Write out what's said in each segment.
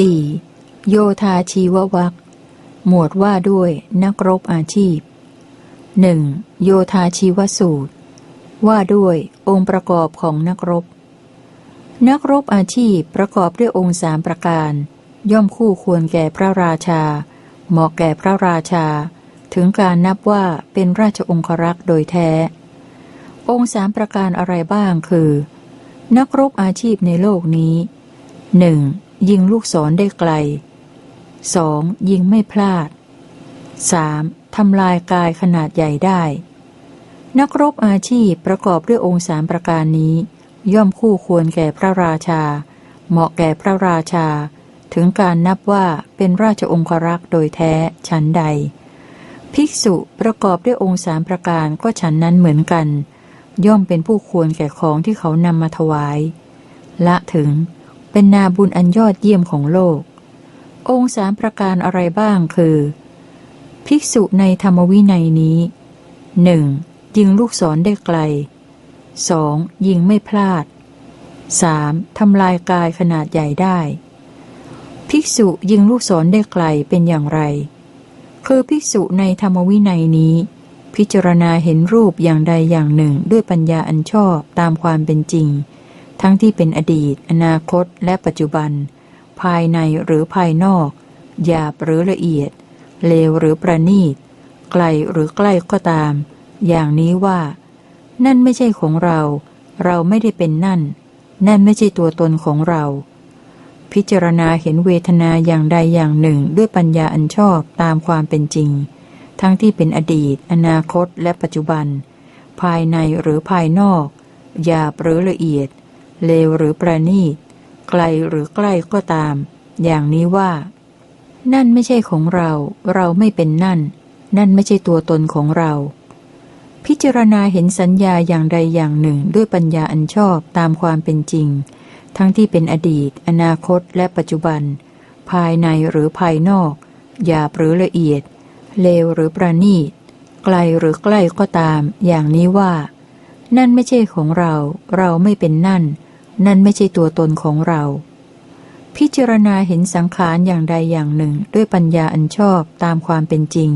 4. โยธาชีววัคหมวดว่าด้วยนักรบอาชีพ 1. โยธาชีวสูตร ว่าด้วยองค์ประกอบของนักรบ นักรบอาชีพประกอบด้วยองค์สามประการ ย่อมคู่ควรแก่พระราชา เหมาะแก่พระราชา ถึงการนับว่าเป็นราชองครักษ์โดยแท้ องค์สามประการอะไรบ้างคือ นักรบอาชีพในโลกนี้หนึ่ง ยิงลูกศรได้ไกล 2. ยิงไม่พลาด 3. ทำลายกายขนาดใหญ่ได้ นักรบอาชีพประกอบด้วยองค์สามประการนี้ ย่อมคู่ควรแก่พระราชา เหมาะแก่พระราชา ถึงการนับว่าเป็นราชองครักษ์โดยแท้ฉันใด ภิกษุประกอบด้วยองค์สามประการก็ฉันนั้นเหมือนกัน ย่อมเป็นผู้ควรแก่ของที่เขานำมาถวาย ละถึง เป็นนาบุญอันยอดเยี่ยมของโลก องค์สามประการอะไรบ้างคือ ภิกษุในธรรมวินัยนี้หนึ่งยิงลูกศรได้ไกล 2. ยิงไม่พลาด 3. ทำลายกายขนาดใหญ่ได้ ภิกษุยิงลูกศรได้ไกลเป็นอย่างไร คือภิกษุในธรรมวินัยนี้ พิจารณาเห็นรูปอย่างใดอย่างหนึ่งด้วยปัญญาอันชอบตามความเป็นจริง ทั้งที่เป็นอดีต อนาคต และปัจจุบัน ภายในหรือภายนอก หยาบหรือละเอียด เลวหรือประณีต ไกลหรือใกล้ก็ตาม อย่างนี้ว่า นั่นไม่ใช่ของเรา เราไม่ได้เป็นนั่น นั่นไม่ใช่ตัวตนของเรา พิจารณาเห็นเวทนาอย่างใดอย่างหนึ่งด้วยปัญญาอันชอบตามความเป็นจริง ทั้งที่เป็นอดีต อนาคต และปัจจุบัน ภายในหรือภายนอก หยาบหรือละเอียด เลวหรือประณีต ไกลหรือใกล้ก็ตาม อย่างนี้ว่า นั่นไม่ใช่ของเรา เราไม่เป็นนั่น นั่นไม่ใช่ตัวตนของเรา พิจารณาเห็นสัญญาอย่างใดอย่างหนึ่งด้วยปัญญาอันชอบตามความเป็นจริง ทั้งที่เป็นอดีต อนาคต และปัจจุบัน ภายในหรือภายนอก หยาบหรือละเอียด เลวหรือประณีต ไกลหรือใกล้ก็ตาม อย่างนี้ว่านั่นไม่ใช่ของเรา เราไม่เป็นนั่น นั่นไม่ใช่ตัวตนของเรา พิจารณาเห็นสังขารอย่างใดอย่างหนึ่งด้วยปัญญาอันชอบตามความเป็นจริง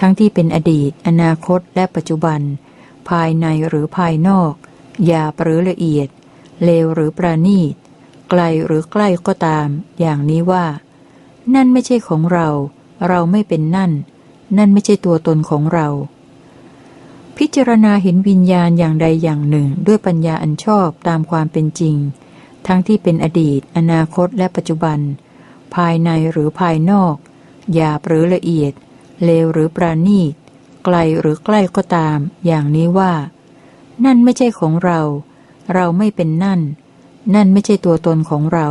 ทั้งที่เป็นอดีต อนาคต และปัจจุบัน ภายในหรือภายนอก หยาบหรือละเอียด เลวหรือประณีต ไกลหรือใกล้ก็ตาม อย่างนี้ว่า นั่นไม่ใช่ของเรา เราไม่เป็นนั่น นั่นไม่ใช่ตัวตนของเรา พิจารณาเห็นวิญญาณอย่างใดอย่างหนึ่ง ด้วยปัญญาอันชอบตามความเป็นจริง ทั้งที่เป็นอดีต อนาคตและปัจจุบัน ภายในหรือภายนอก หยาบหรือละเอียด เลวหรือปราณีต ไกลหรือใกล้ก็ตาม อย่างนี้ว่า นั่นไม่ใช่ของเรา เราไม่เป็นนั่น นั่นไม่ใช่ตัวตนของเรา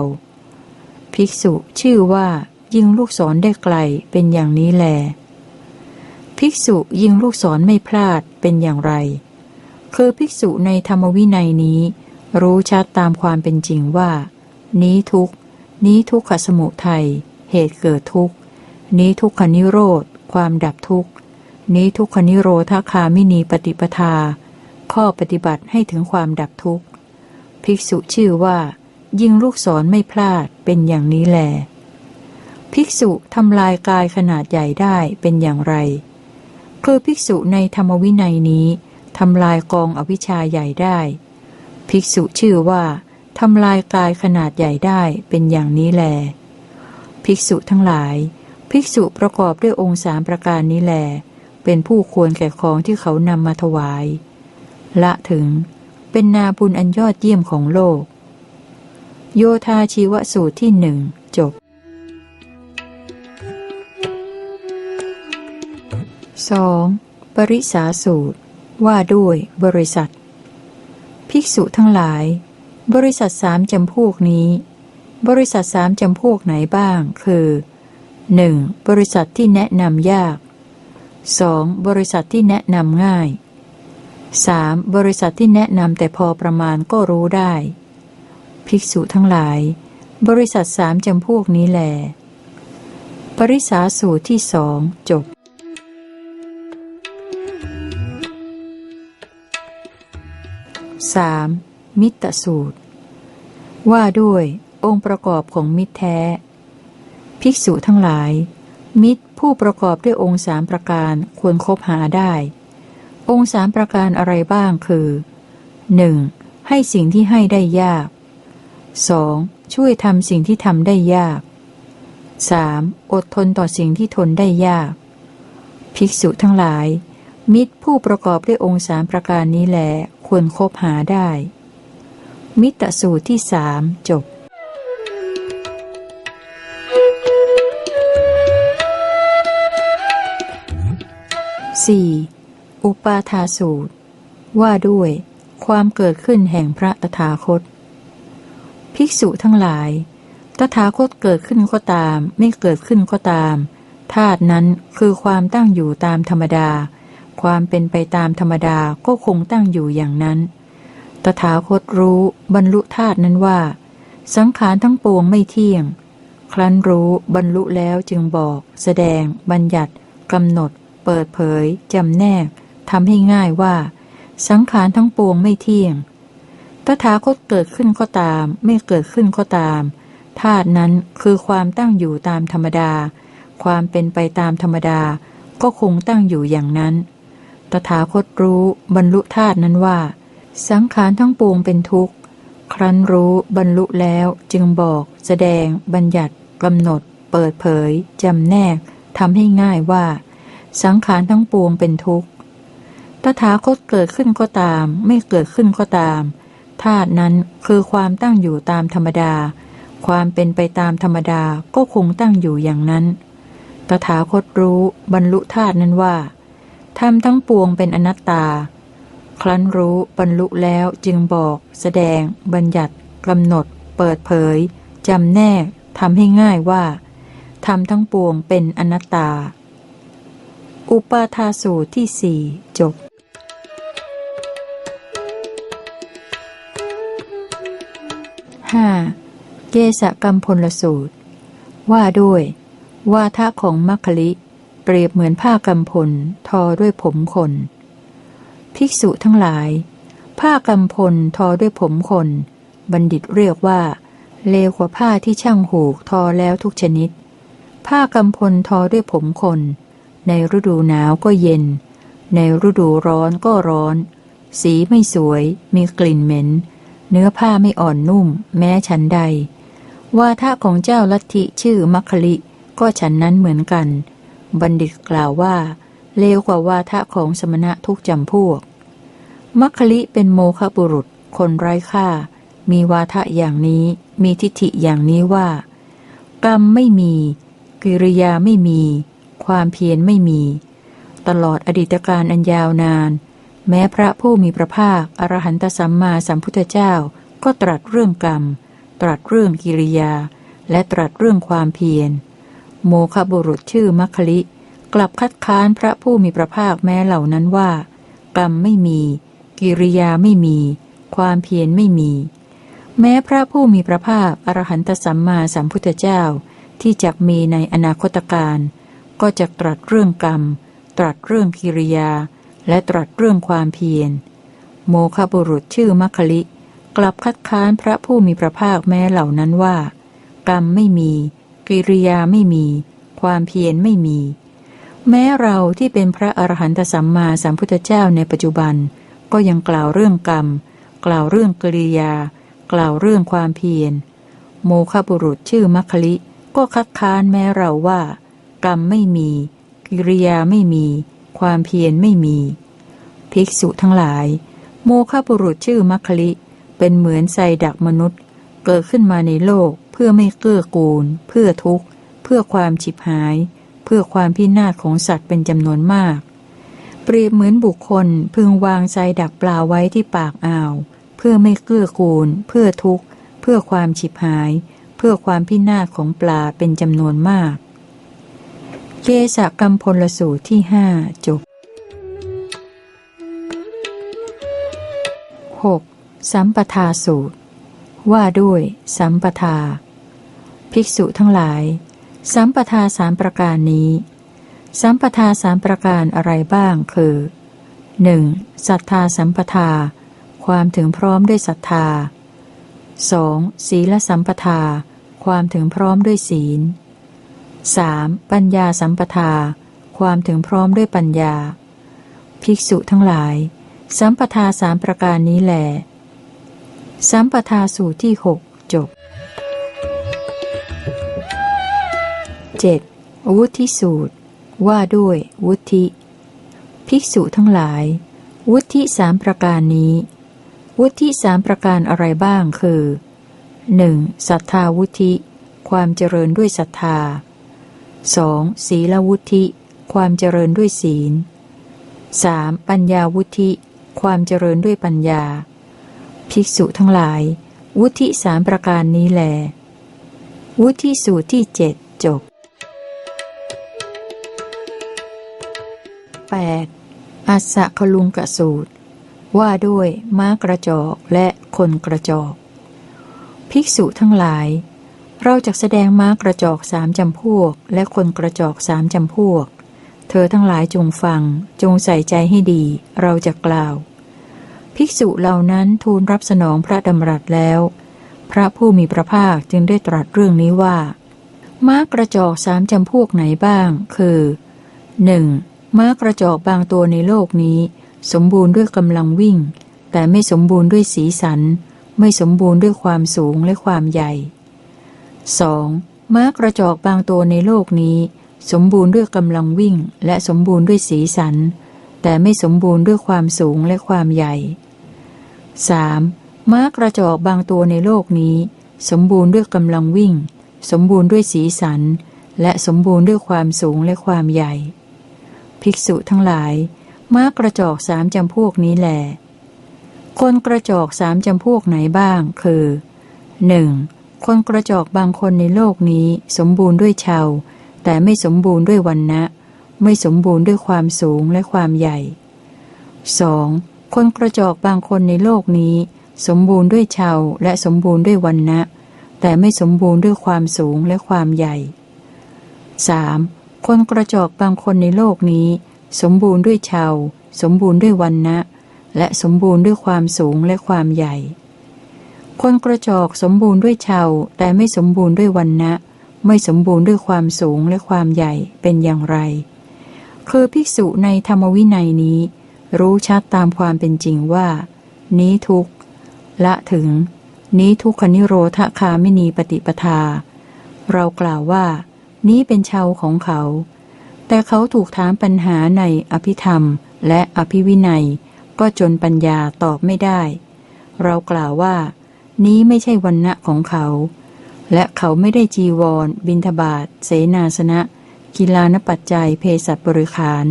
ภิกษุชื่อว่า ยิงลูกศรได้ไกลเป็นอย่างนี้แล ภิกษุยิงลูกศรไม่พลาดเป็นอย่างไร คือภิกษุในธรรมวินัยนี้ รู้ชัดตามความเป็นจริงว่า นี้ทุกนี้ทุกขสมุทัยเหตุเกิดทุกนี้ทุกขนิโรธ ความดับทุกนี้ทุกขนิโรธคามินีปฏิปทา ข้อปฏิบัติให้ถึงความดับทุกภิกษุชื่อว่า ยิงลูกศรไม่พลาดเป็นอย่างนี้แหลภิกษุทำลายกายขนาดใหญ่ได้เป็นอย่างไร คือภิกษุในธรรมวินัยนี้ทำลายกองอวิชชาใหญ่ได้ ภิกษุชื่อว่าทำลายกายขนาดใหญ่ได้เป็นอย่างนี้แล ภิกษุทั้งหลาย ภิกษุประกอบด้วยองค์สามประการนี้แล เป็นผู้ควรแก่ของที่เขานำมาถวาย ละถึง เป็นนาบุญอันยอดเยี่ยมของโลก โยธาชีวสูตรที่หนึ่งจบ 2. ปริสาสูตร ว่าด้วยบริษัท ภิกษุทั้งหลาย บริษัทสามจำพวกนี้ บริษัทสามจำพวกไหนบ้าง คือ 1. บริษัทที่แนะนำยาก 2. บริษัทที่แนะนำง่าย 3. บริษัทที่แนะนำแต่พอประมาณก็รู้ได้ ภิกษุทั้งหลาย บริษัทสามจำพวกนี้แหลปริสาสูตรที่สองจบ 3. มิตรสูตร ว่าด้วยองค์ประกอบของมิตรแท้ ภิกษุทั้งหลาย มิตรผู้ประกอบด้วยองค์สามประการควรครบหาได้ องค์สามประการอะไรบ้างคือ 1. ให้สิ่งที่ให้ได้ยาก 2. ช่วยทำสิ่งที่ทำได้ยาก 3. อดทนต่อสิ่งที่ทนได้ยาก ภิกษุทั้งหลาย มิตรผู้ประกอบด้วยองค์สามประการนี้แหล ควรครบหาได้ มิตรสูตรที่สามจบ 4. อุปาทาสูตร ว่าด้วย ความเกิดขึ้นแห่งพระตถาคต ภิกษุทั้งหลาย ตถาคตเกิดขึ้นก็ตาม ไม่เกิดขึ้นก็ตามธาตุนั้นคือความตั้งอยู่ตามธรรมดา ความเป็นไปตามธรรมดาก็คงตั้งอยู่อย่างนั้น ตถาคตรู้บรรลุธาตุนั้นว่า สังขารทั้งปวงไม่เที่ยง ครั้นรู้บรรลุแล้วจึงบอก แสดง บัญญัติกำหนด เปิดเผยจำแนกทำให้ง่ายว่า สังขารทั้งปวงไม่เที่ยง ตถาคตเกิดขึ้นก็ตาม ไม่เกิดขึ้นก็ตามธาตุนั้นคือความตั้งอยู่ตามธรรมดา ความเป็นไปตามธรรมดาก็คงตั้งอยู่อย่างนั้น ตถาคตรู้บรรลุธาตุนั้นว่า สังขารทั้งปวงเป็นทุกข์ ครั้นรู้บรรลุแล้วจึงบอก แสดง บัญญัติกำหนด เปิดเผยจำแนกทำให้ง่ายว่า สังขารทั้งปวงเป็นทุกข์ ตถาคตเกิดขึ้นก็ตาม ไม่เกิดขึ้นก็ตามธาตุนั้นคือความตั้งอยู่ตามธรรมดา ความเป็นไปตามธรรมดาก็คงตั้งอยู่อย่างนั้น ตถาคตรู้บรรลุธาตุนั้นว่า ธรรมทั้งปวงเป็นอนัตตา ครั้นรู้บรรลุแล้วจึงบอก แสดง บัญญัติกำหนด เปิดเผยจำแนกทำให้ง่ายว่าธรรมทั้งปวงเป็นอนัตตา อุปาทาสูตรที่สี่จบห้าเกสกรรมพลสูตร ว่าด้วยว่าทะของมัคคลิ เปรียบเหมือนผ้ากำพล ทอด้วยผมคน ภิกษุทั้งหลาย ผ้ากำพลทอด้วยผมคน บัณฑิตเรียกว่า เลวกว่าผ้าที่ช่างหูกทอแล้วทุกชนิด ผ้ากำพลทอด้วยผมคน ในฤดูหนาวก็เย็น ในฤดูร้อนก็ร้อน สีไม่สวย มีกลิ่นเหม็น เนื้อผ้าไม่อ่อนนุ่ม แม้ฉันใด วาทะของเจ้าลัทธิชื่อมัคคลิก็ฉันนั้นเหมือนกัน บัณฑิตกล่าวว่า เลวกว่าวาทะของสมณะทุกจำพวก มัคคลิเป็นโมฆะบุรุษ คนไร้ค่า มีวาทะอย่างนี้ มีทิฏฐิอย่างนี้ว่า กรรมไม่มี กิริยาไม่มี ความเพียรไม่มี ตลอดอดีตการอันยาวนาน แม้พระผู้มีพระภาค อรหันตสัมมาสัมพุทธเจ้า ก็ตรัสเรื่องกรรม ตรัสเรื่องกิริยา และตรัสเรื่องความเพียร โมคบุรุษชื่อมัคคลิ กลับคัดค้านพระผู้มีพระภาคแม้เหล่านั้นว่า กรรมไม่มี กิริยาไม่มี ความเพียรไม่มี แม้พระผู้มีพระภาคอรหันตสัมมาสัมพุทธเจ้าที่จะมีในอนาคตการก็จะตรัสเรื่องกรรม ตรัสเรื่องกิริยา และตรัสเรื่องความเพียร โมคบุรุษชื่อมัคคลิ กลับคัดค้านพระผู้มีพระภาคแม้เหล่านั้นว่า กรรมไม่มี กิริยาไม่มี ความเพียรไม่มี แม้เราที่เป็นพระอรหันตสัมมาสัมพุทธเจ้าในปัจจุบัน ก็ยังกล่าวเรื่องกรรม กล่าวเรื่องกิริยา กล่าวเรื่องความเพียร โมคบุรุษชื่อมัคคลิก็คัดค้านแม้เราว่า กรรมไม่มี กิริยาไม่มี ความเพียรไม่มี ภิกษุทั้งหลาย โมฆะบุรุษชื่อมัคคลิเป็นเหมือนไซดักมนุษย์ เกิดขึ้นมาในโลกเพื่อไม่เกื้อกูล เพื่อทุกข์ เพื่อความฉิบหาย เพื่อความพินาศของสัตว์เป็นจำนวนมาก เปรียบเหมือนบุคคลพึงวางไซดักปลาไว้ที่ปากอ่าว เพื่อไม่เกื้อกูล เพื่อทุกข์ เพื่อความฉิบหาย เพื่อความพินาศของปลาเป็นจำนวนมากเกสกรรมพลสูตรที่ห้าจบ 6. สัมปทาสูตร ว่าด้วย สัมปทา ภิกษุทั้งหลาย สัมปทาสามประการนี้ สัมปทาสามประการอะไรบ้างคือ 1. ศรัทธาสัมปทา ความถึงพร้อมด้วยศรัทธา 2. ศีลสัมปทา ความถึงพร้อมด้วยศีล 3. ปัญญาสัมปทา ความถึงพร้อมด้วยปัญญา ภิกษุทั้งหลาย สัมปทาสามประการนี้แหละ สัมปทาสูตรที่หกจบ 7. วุธิสูตร ว่าด้วย วุธิ ภิกษุทั้งหลาย วุธิสามประการนี้ วุธิสามประการอะไรบ้างคือ 1. ศรัทธาวุธิ ความเจริญด้วยศรัทธา 2. ศีลวุธิ ความเจริญด้วยศีล 3. ปัญญาวุธิ ความเจริญด้วยปัญญา ภิกษุทั้งหลาย วุธิสามประการนี้แหลวุธิสูตรที่เจ็ดจบ 8. อัสสะคลุงกะสูตร ว่าด้วยม้ากระจอกและคนกระจอก ภิกษุทั้งหลาย เราจะแสดงม้ากระจอกสามจำพวก และคนกระจอกสามจำพวก เธอทั้งหลายจงฟัง จงใส่ใจให้ดี เราจะกล่าว ภิกษุเหล่านั้นทูลรับสนองพระดำรัสแล้ว พระผู้มีพระภาคจึงได้ตรัสเรื่องนี้ว่า ม้ากระจอกสามจำพวกไหนบ้าง คือ 1. ม้ากระจอกบางตัวในโลกนี้ สมบูรณ์ด้วยกำลังวิ่ง แต่ไม่สมบูรณ์ด้วยสีสัน ไม่สมบูรณ์ด้วยความสูงและความใหญ่ 2. ม้ากระจอกบางตัวในโลกนี้ สมบูรณ์ด้วยกำลังวิ่ง และสมบูรณ์ด้วยสีสัน แต่ไม่สมบูรณ์ด้วยความสูงและความใหญ่ 3. ม้ากระจอกบางตัวในโลกนี้ สมบูรณ์ด้วยกำลังวิ่ง สมบูรณ์ด้วยสีสัน และสมบูรณ์ด้วยความสูงและความใหญ่ ภิกษุทั้งหลาย ม้ากระจอกสามจำพวกนี้แหลคนกระจอกสามจำพวกไหนบ้าง คือ 1. คนกระจอกบางคนในโลกนี้ สมบูรณ์ด้วยชาวแต่ไม่สมบูรณ์ด้วยวันนะ ไม่สมบูรณ์ด้วยความสูงและความใหญ่ 2. คนกระจอกบางคนในโลกนี้ สมบูรณ์ด้วยชาวและสมบูรณ์ด้วยวันนะแต่ไม่สมบูรณ์ด้วยความสูงและความใหญ่ 3. คนกระจอกบางคนในโลกนี้ สมบูรณ์ด้วยชาวสมบูรณ์ด้วยวันนะและสมบูรณ์ด้วยความสูงและความใหญ่ คนกระจอกสมบูรณ์ด้วยชาวแต่ไม่สมบูรณ์ด้วยวันนะไม่สมบูรณ์ด้วยความสูงและความใหญ่เป็นอย่างไร คือภิกษุในธรรมวินัยนี้ รู้ชัดตามความเป็นจริงว่า นี้ทุกละถึง นี้ทุกขนิโรธคาไม่นีปฏิปทา เรากล่าวว่า นี้เป็นชาวของเขา แต่เขาถูกถามปัญหาในอภิธรรมและอภิวินัย ก็จนปัญญาตอบไม่ได้ เรากล่าวว่า นี้ไม่ใช่วันณะของเขา และเขาไม่ได้จีวร บินทบาทเสนาสนะ กีฬานปัจจัยเพศัตบริขาร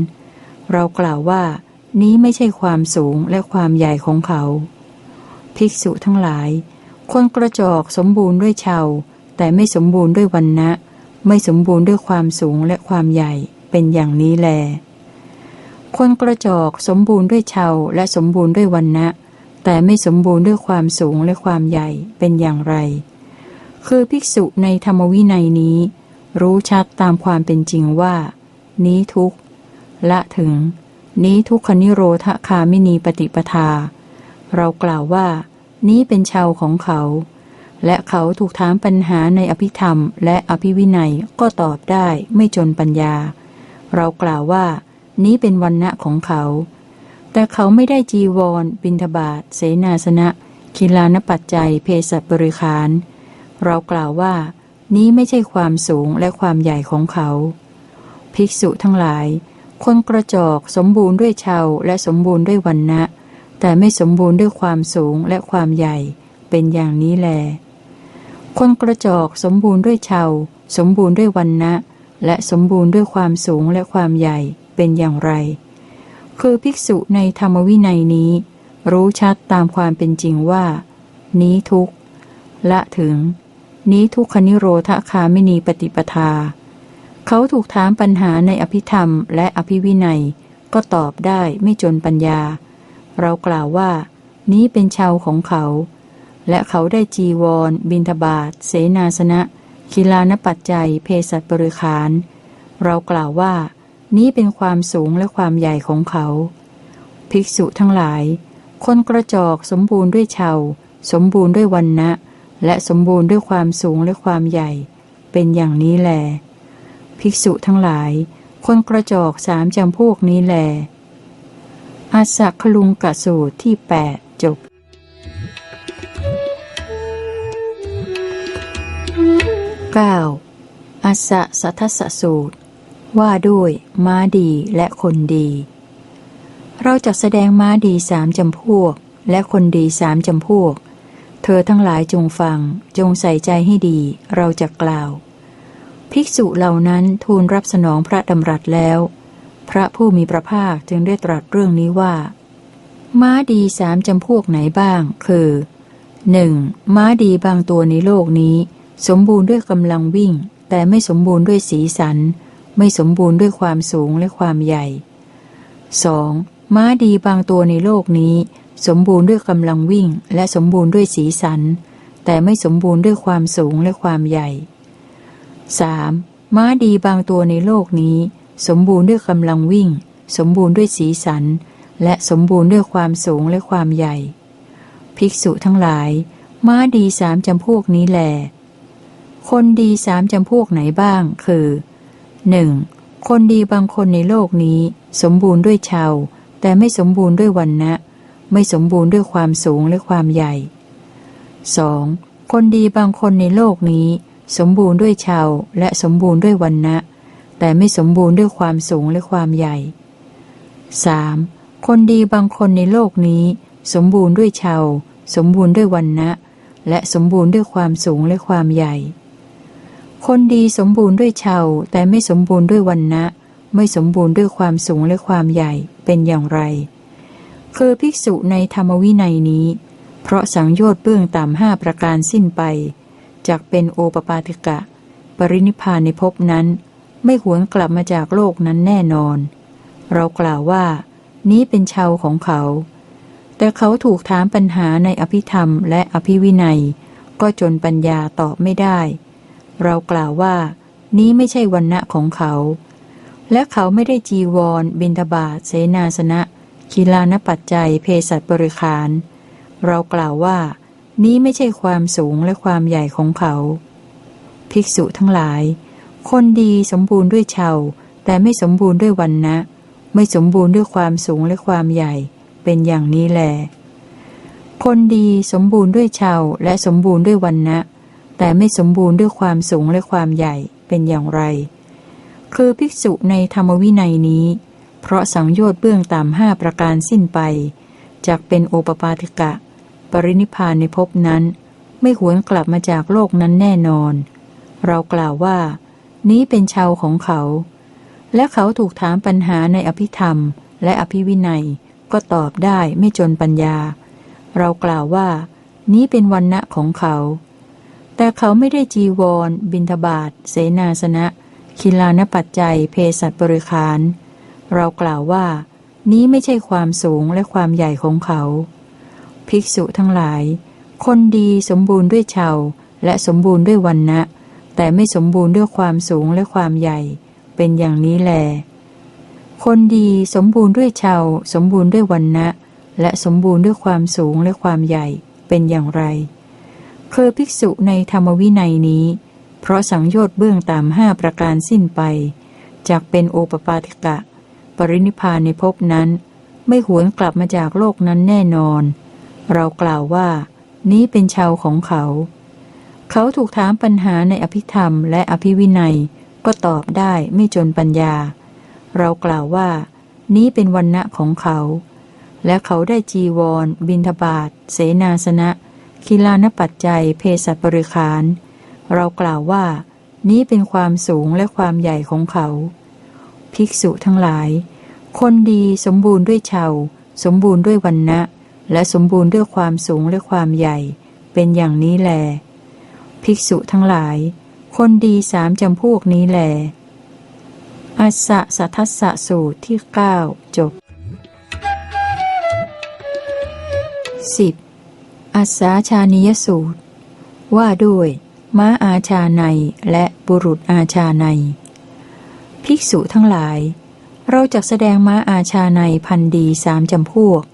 เรากล่าวว่า นี้ไม่ใช่ความสูงและความใหญ่ของเขา ภิกษุทั้งหลาย คนกระจอกสมบูรณ์ด้วยชาวแต่ไม่สมบูรณ์ด้วยวันนะไม่สมบูรณ์ด้วยความสูงและความใหญ่เป็นอย่างนี้แล คนกระจอกสมบูรณ์ด้วยชาวและสมบูรณ์ด้วยวันนะแต่ไม่สมบูรณ์ด้วยความสูงและความใหญ่เป็นอย่างไร คือภิกษุในธรรมวินัยนี้ รู้ชัดตามความเป็นจริงว่า นี้ทุกละถึง นี้ทุกขนิโรธคามินีปฏิปทา เรากล่าวว่า นี้เป็นชาวของเขา และเขาถูกถามปัญหาในอภิธรรม และอภิวินัยก็ตอบได้ไม่จนปัญญา เรากล่าวว่า นี้เป็นวันณะของเขา แต่เขาไม่ได้จีวร บินทบาทเสนาสนะคิลานปัจจัย เพศบริขาร เรากล่าวว่า นี้ไม่ใช่ความสูงและความใหญ่ของเขา ภิกษุทั้งหลาย คนกระจอกสมบูรณ์ด้วยชาวและสมบูรณ์ด้วยวันนะแต่ไม่สมบูรณ์ด้วยความสูงและความใหญ่ เป็นอย่างนี้แล คนกระจอกสมบูรณ์ด้วยชาวสมบูรณ์ด้วยวันนะและสมบูรณ์ด้วยความสูงและความใหญ่เป็นอย่างไร คือภิกษุในธรรมวินัยนี้ รู้ชัดตามความเป็นจริงว่า นี้ทุกละถึง นี้ทุกขนิโรธคาไม่นีปฏิปทา เขาถูกถามปัญหาในอภิธรรมและอภิวินัย ก็ตอบได้ไม่จนปัญญา เรากล่าวว่า นี้เป็นชาวของเขา และเขาได้จีวร บินทบาทเสนาสนะคิลานปัจจัย เพศัตบริขาร เรากล่าวว่า นี้เป็นความสูงและความใหญ่ของเขา ภิกษุทั้งหลาย คนกระจอกสมบูรณ์ด้วยชาว สมบูรณ์ด้วยวันนะ และสมบูรณ์ด้วยความสูงและความใหญ่ เป็นอย่างนี้แล ภิกษุทั้งหลาย คนกระจอกสามจำพวกนี้แล อาสักคลุงกะสูตรที่แปดจบ 9. อัสสะสัทธสสูตร ว่าด้วยม้าดีและคนดี เราจะแสดงม้าดีสามจำพวก และคนดีสามจำพวก เธอทั้งหลายจงฟัง จงใส่ใจให้ดี เราจะกล่าว ภิกษุเหล่านั้นทูลรับสนองพระดำรัสแล้ว พระผู้มีพระภาคจึงได้ตรัสเรื่องนี้ว่า ม้าดีสามจำพวกไหนบ้าง คือ 1. ม้าดีบางตัวในโลกนี้ สมบูรณ์ด้วยกำลังวิ่ง แต่ไม่สมบูรณ์ด้วยสีสัน ไม่สมบูรณ์ด้วยความสูงและความใหญ่ 2. ม้าดีบางตัวในโลกนี้ สมบูรณ์ด้วยกำลังวิ่ง และสมบูรณ์ด้วยสีสัน แต่ไม่สมบูรณ์ด้วยความสูงและความใหญ่ 3. ม้าดีบางตัวในโลกนี้ สมบูรณ์ด้วยกำลังวิ่ง สมบูรณ์ด้วยสีสัน และสมบูรณ์ด้วยความสูงและความใหญ่ ภิกษุทั้งหลาย ม้าดีสามจำพวกนี้แหลคนดีสามจำพวกไหนบ้าง คือ 1. คนดีบางคนในโลกนี้ สมบูรณ์ด้วยชาวแต่ไม่สมบูรณ์ด้วยวันนะ ไม่สมบูรณ์ด้วยความสูงและความใหญ่ 2. คนดีบางคนในโลกนี้ สมบูรณ์ด้วยชาวและสมบูรณ์ด้วยวันนะแต่ไม่สมบูรณ์ด้วยความสูงและความใหญ่ 3. คนดีบางคนในโลกนี้ สมบูรณ์ด้วยชาวสมบูรณ์ด้วยวันนะและสมบูรณ์ด้วยความสูงและความใหญ่ คนดีสมบูรณ์ด้วยชาวแต่ไม่สมบูรณ์ด้วยวันนะไม่สมบูรณ์ด้วยความสูงและความใหญ่เป็นอย่างไร คือภิกษุในธรรมวินัยนี้ เพราะสังโยชน์เบื้องต่ำห้าประการสิ้นไปจากเป็นโอปปาติกะ ปรินิพานในภพนั้น ไม่หวนกลับมาจากโลกนั้นแน่นอน เรากล่าวว่า นี้เป็นชาวของเขา แต่เขาถูกถามปัญหาในอภิธรรมและอภิวินัย ก็จนปัญญาตอบไม่ได้ เรากล่าวว่า นี้ไม่ใช่วันณะของเขา และเขาไม่ได้จีวร บินทบาทเสนาสนะ คีลานปัจจัยเพศัตบริขาร เรากล่าวว่า นี้ไม่ใช่ความสูงและความใหญ่ของเขา ภิกษุทั้งหลาย คนดีสมบูรณ์ด้วยชาวแต่ไม่สมบูรณ์ด้วยวันนะ ไม่สมบูรณ์ด้วยความสูงและความใหญ่ เป็นอย่างนี้แล คนดีสมบูรณ์ด้วยชาวและสมบูรณ์ด้วยวันนะ แต่ไม่สมบูรณ์ด้วยความสูงและความใหญ่ เป็นอย่างไร คือภิกษุในธรรมวินัยนี้ เพราะสังโยชน์เบื้องต่ำห้าประการสิ้นไปจากเป็นโอปปาติกะ ปรินิพานในภพนั้น ไม่หวนกลับมาจากโลกนั้นแน่นอน เรากล่าวว่า นี้เป็นชาวของเขา และเขาถูกถามปัญหาในอภิธรรม และอภิวินัย ก็ตอบได้ไม่จนปัญญา เรากล่าวว่า นี้เป็นวันณะของเขา แต่เขาไม่ได้จีวร บินทบาทเสนาสนะคิลานปัจจัย เพศัตบริคาร เรากล่าวว่า นี้ไม่ใช่ความสูงและความใหญ่ของเขา ภิกษุทั้งหลาย คนดีสมบูรณ์ด้วยชาวและสมบูรณ์ด้วยวันนะแต่ไม่สมบูรณ์ด้วยความสูงและความใหญ่ เป็นอย่างนี้แล คนดีสมบูรณ์ด้วยชาวสมบูรณ์ด้วยวันนะและสมบูรณ์ด้วยความสูงและความใหญ่ เป็นอย่างไรคือภิกษุในธรรมวินัยนี้ เพราะสังโยชน์เบื้องต่ำห้าประการสิ้นไปจากเป็นโอปปาติกะ ปรินิพานในภพนั้น ไม่หวนกลับมาจากโลกนั้นแน่นอน เรากล่าวว่า นี้เป็นชาวของเขา เขาถูกถามปัญหาในอภิธรรมและอภิวินัย ก็ตอบได้ไม่จนปัญญา เรากล่าวว่า นี้เป็นวันณะของเขา และเขาได้จีวร บินทบาทเสนาสนะคิลานปัจจัยเพศบริขาร เรากล่าวว่า นี้เป็นความสูงและความใหญ่ของเขา ภิกษุทั้งหลาย คนดีสมบูรณ์ด้วยชาวสมบูรณ์ด้วยวันนะและสมบูรณ์ด้วยความสูงและความใหญ่ เป็นอย่างนี้แล ภิกษุทั้งหลาย คนดีสามจำพวกนี้แลอัสสะสัทธสะสูตรที่เก้าจบสิบอัศาชานิยสูตร ว่าด้วย ม้าอาชาในและบุรุษอาชาใน ภิกษุทั้งหลาย เราจะแสดงม้าอาชาในพันดีสามจำพวก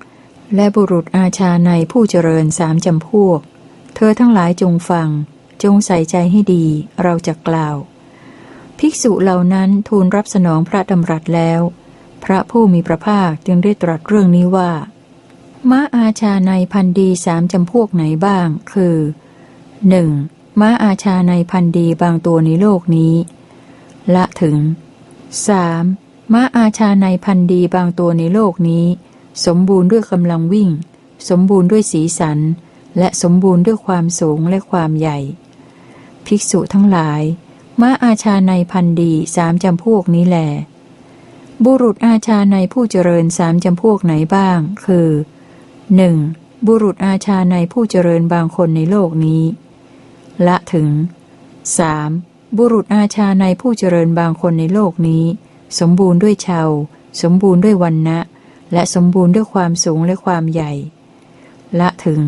และบุรุษอาชาในผู้เจริญสามจำพวก เธอทั้งหลายจงฟัง จงใส่ใจให้ดี เราจะกล่าว ภิกษุเหล่านั้นทูลรับสนองพระดำรัสแล้ว พระผู้มีพระภาคจึงได้ตรัสเรื่องนี้ว่า ม้าอาชาในพันดีสามจำพวกไหนบ้าง คือ 1. ม้าอาชาในพันดีบางตัวในโลกนี้ ละถึง 3. ม้าอาชาในพันดีบางตัวในโลกนี้ สมบูรณ์ด้วยกำลังวิ่ง สมบูรณ์ด้วยสีสัน และสมบูรณ์ด้วยความสูงและความใหญ่ ภิกษุทั้งหลาย ม้าอาชาในพันดีสามจำพวกนี้แหลบุรุษอาชาในผู้เจริญสามจำพวกไหนบ้าง คือ 1. บุรุษอาชาในผู้เจริญบางคนในโลกนี้ ละถึง 3. บุรุษอาชาในผู้เจริญบางคนในโลกนี้ สมบูรณ์ด้วยชาวสมบูรณ์ด้วยวันนะและสมบูรณ์ด้วยความสูงและความใหญ่ ละถึง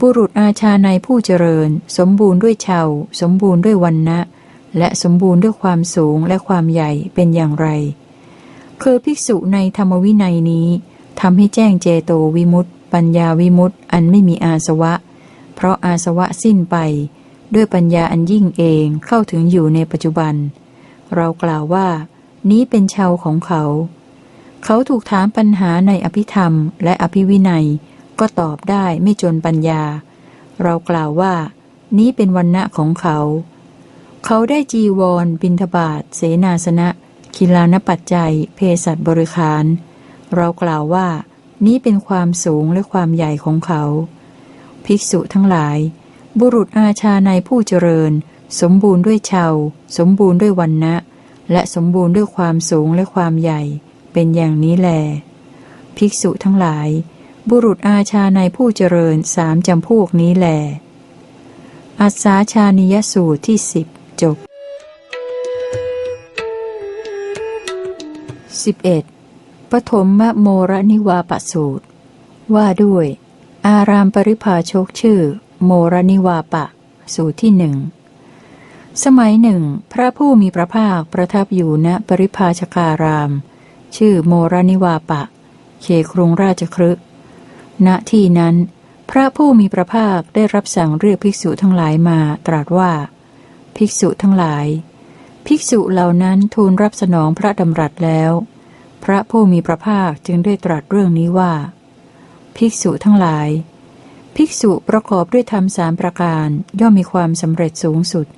บุรุษอาชาในผู้เจริญ สมบูรณ์ด้วยชาวสมบูรณ์ด้วยวันนะและสมบูรณ์ด้วยความสูงและความใหญ่เป็นอย่างไร คือภิกษุในธรรมวินัยนี้ทำให้แจ้งเจโตวิมุตติปัญญาวิมุตติอันไม่มีอาสวะ เพราะอาสวะสิ้นไป ด้วยปัญญาอันยิ่งเองเข้าถึงอยู่ในปัจจุบัน เรากล่าวว่า นี้เป็นชาวของเขา เขาถูกถามปัญหาในอภิธรรมและอภิวินัย ก็ตอบได้ไม่จนปัญญา เรากล่าวว่า นี้เป็นวันณะของเขา เขาได้จีวร บินทบาทเสนาสนะคิลานปัจจัย เพสัตบริคาร เรากล่าวว่า นี้เป็นความสูงและความใหญ่ของเขา ภิกษุทั้งหลาย บุรุษอาชาในผู้เจริญ สมบูรณ์ด้วยชาว สมบูรณ์ด้วยวันนะ และสมบูรณ์ด้วยความสูงและความใหญ่ เป็นอย่างนี้แล ภิกษุทั้งหลาย บุรุษอาชาในผู้เจริญสามจำพวกนี้แล อัศาชานิยสูตรที่สิบจบ 11. ปฐมมโมรนิวาปสูตร ว่าด้วย อารามปริภาชกชื่อ โมรนิวาปะ สูตรที่หนึ่ง สมัยหนึ่ง พระผู้มีพระภาคประทับอยู่ณปริภาชการาม ชื่อโมรนิวาปะ เขครุงราชครึณที่นั้น พระผู้มีพระภาคได้รับสั่งเรียกภิกษุทั้งหลายมาตรัสว่า ภิกษุทั้งหลาย ภิกษุเหล่านั้นทูลรับสนองพระดำรัสแล้ว พระผู้มีพระภาคจึงได้ตรัสเรื่องนี้ว่า ภิกษุทั้งหลาย ภิกษุประกอบด้วยธรรมสามประการย่อมมีความสำเร็จสูงสุด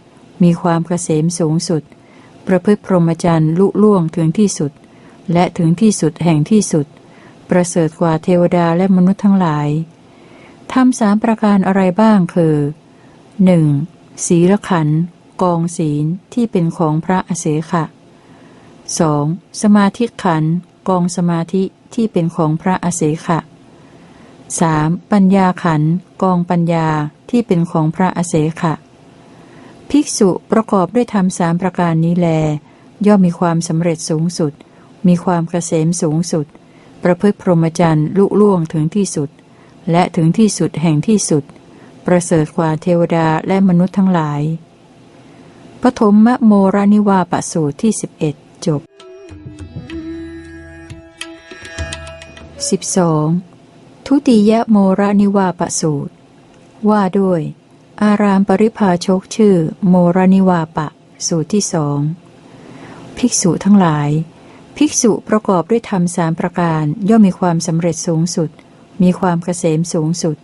มีความเกษมสูงสุด ประพฤติพรหมจรรย์ลุล่วงถึงที่สุด และถึงที่สุดแห่งที่สุด ประเสริฐกว่าเทวดาและมนุษย์ทั้งหลายทำสามประการอะไรบ้างคือ 1. ศีลขัน กองศีลที่เป็นของพระอเสขะ 2. สมาธิขัน กองสมาธิที่เป็นของพระอเสขะ 3. ปัญญาขัน กองปัญญาที่เป็นของพระอเสขะ ภิกษุประกอบด้วยธรรมสามประการนี้แล ย่อมมีความสำเร็จสูงสุด มีความเกษมสูงสุด ประพฤติพรหมจรรย์ลุล่วงถึงที่สุด และถึงที่สุดแห่งที่สุด ประเสริฐกว่าเทวดาและมนุษย์ทั้งหลาย ปฐมมโมรานิวาปสูตรที่ 11 จบ 12. ทุติยโมรานิวาปสูตร ว่าด้วย อารามปริภาชกชื่อ โมรานิวาปะ สูตรที่สอง ภิกษุทั้งหลาย ภิกษุประกอบด้วยธรรมสามประการ ย่อมมีความสำเร็จสูงสุด มีความเกษมสูงสุด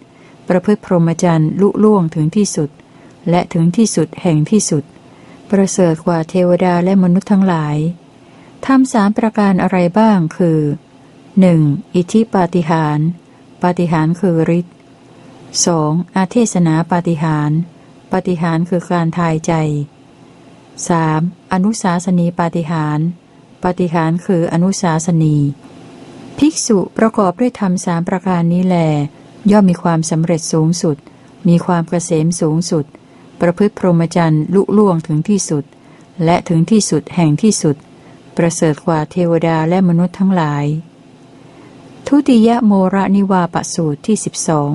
ประพฤติพรหมจรรย์ลุล่วงถึงที่สุด และถึงที่สุดแห่งที่สุด ประเสริฐกว่าเทวดาและมนุษย์ทั้งหลายทำสามประการอะไรบ้างคือ 1. อิทธิปาฏิหารปาฏิหารคือฤทธิ์ 2. อาเทศนาปาฏิหารปาฏิหารคือการทายใจ 3. อนุสาสนีปาฏิหารปาฏิหารคืออนุสาสนี ภิกษุประกอบด้วยธรรมสามประการนี้แล ย่อมมีความสำเร็จสูงสุด มีความเกษมสูงสุด ประพฤติพรหมจรรย์ลุล่วงถึงที่สุด และถึงที่สุดแห่งที่สุด ประเสริฐกว่าเทวดาและมนุษย์ทั้งหลาย ทุติยโมระนิวาปสูตรที่สิบสอง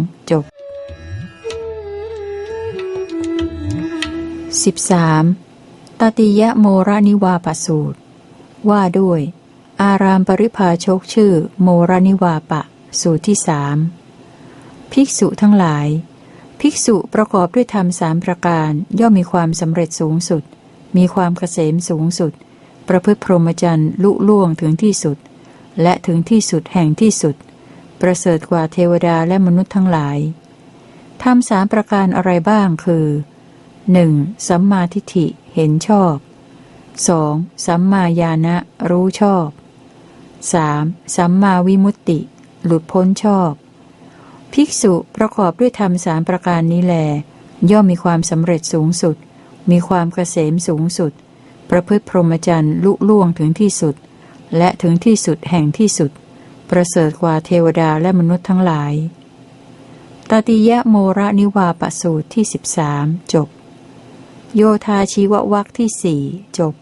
13. ตติยโมระนิวาปสูตร ว่าด้วย อารามปริภาชกชื่อ โมระนิวาปะ สูตรที่สามภิกษุทั้งหลาย ภิกษุประกอบด้วยธรรมสามประการ ย่อมมีความสำเร็จสูงสุด มีความเกษมสูงสุด ประพฤติพรหมจรรย์ลุล่วงถึงที่สุด และถึงที่สุดแห่งที่สุด ประเสริฐกว่าเทวดาและมนุษย์ทั้งหลายทำสามประการอะไรบ้างคือ 1. สัมมาทิฏฐิเห็นชอบ 2. สัมมาญาณะรู้ชอบ 3. สัมมาวิมุตติ หลุดพ้นชอบ ภิกษุประกอบด้วยธรรมสามประการนี้แล ย่อมมีความสำเร็จสูงสุด มีความเกษมสูงสุด ประพฤติพรหมจรรย์ลุล่วงถึงที่สุด และถึงที่สุดแห่งที่สุด ประเสริฐกว่าเทวดาและมนุษย์ทั้งหลายตติยะโมระนิวาปสูตรที่13จบ โยธาชีววักที่สี่จบ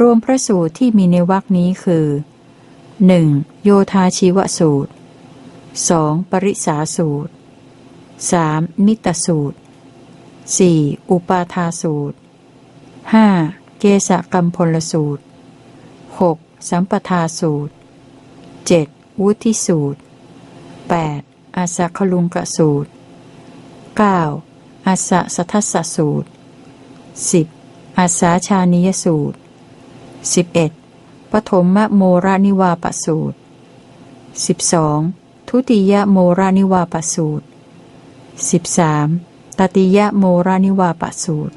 รวมพระสูตรที่มีในวรกนี้คือ 1. โยธาชีวสูตร 2. ปริสาสูตร 3. มิตรสูตร 4. อุปาทาสูตร 5. เกสกรรมพลสูตร 6. สัมปทาสูตร 7. วุธิสูตร 8. อาสคลุงกะสูตร 9. อาสะสทัสสสูตร 10. อาสาชานิยสูตร 11. ปฐมมโมรานิวาปสูตร 12. ทุติยโมรานิวาปสูตร 13. ตติยโมรานิวาปสูตร